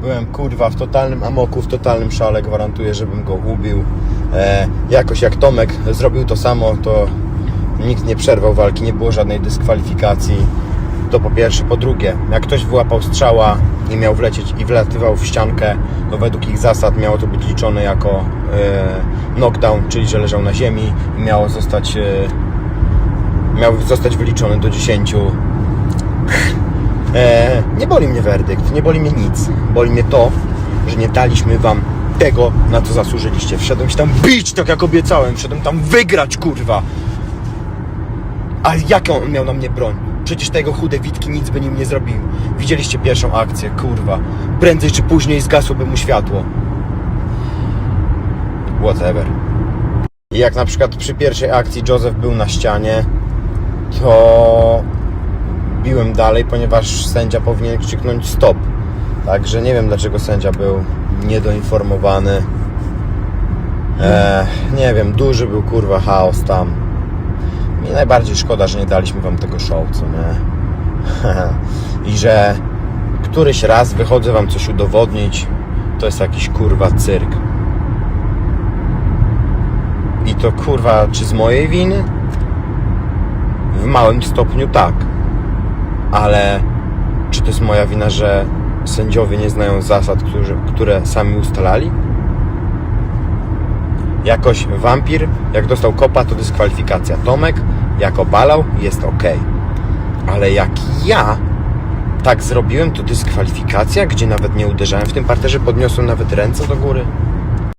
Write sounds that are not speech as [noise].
Byłem kurwa w totalnym amoku, w totalnym szale, gwarantuję, żebym go ubił. E, jakoś jak Tomek zrobił to samo, to nikt nie przerwał walki, nie było żadnej dyskwalifikacji. To po pierwsze. Po drugie, jak ktoś wyłapał strzała i miał wlecieć i wlatywał w ściankę, to według ich zasad miało to być liczone jako e, knockdown, czyli że leżał na ziemi i miało zostać, e, miał zostać wyliczony do 10. E, nie boli mnie werdykt, nie boli mnie nic. Boli mnie to, że nie daliśmy wam tego, na co zasłużyliście. Wszedłem się tam bić, tak jak obiecałem. Wszedłem tam wygrać, kurwa. A jaką on miał na mnie broń? Przecież tego chude witki nic by nim nie zrobił. Widzieliście pierwszą akcję, kurwa. Prędzej czy później zgasłoby mu światło. Whatever. I jak na przykład przy pierwszej akcji Joseph był na ścianie, to biłem dalej, ponieważ sędzia powinien krzyknąć stop. Także nie wiem dlaczego sędzia był niedoinformowany. E, nie wiem, duży był kurwa chaos tam. Mi najbardziej szkoda, że nie daliśmy wam tego show, co nie? [laughs] I że któryś raz wychodzę wam coś udowodnić, to jest jakiś kurwa cyrk. I to kurwa, czy z mojej winy? W małym stopniu tak. Ale czy to jest moja wina, że sędziowie nie znają zasad, które, sami ustalali? Jakoś wampir, jak dostał kopa, to dyskwalifikacja. Tomek, jak obalał, jest ok. Ale jak ja tak zrobiłem, to dyskwalifikacja, gdzie nawet nie uderzałem w tym parterze, podniosłem nawet ręce do góry.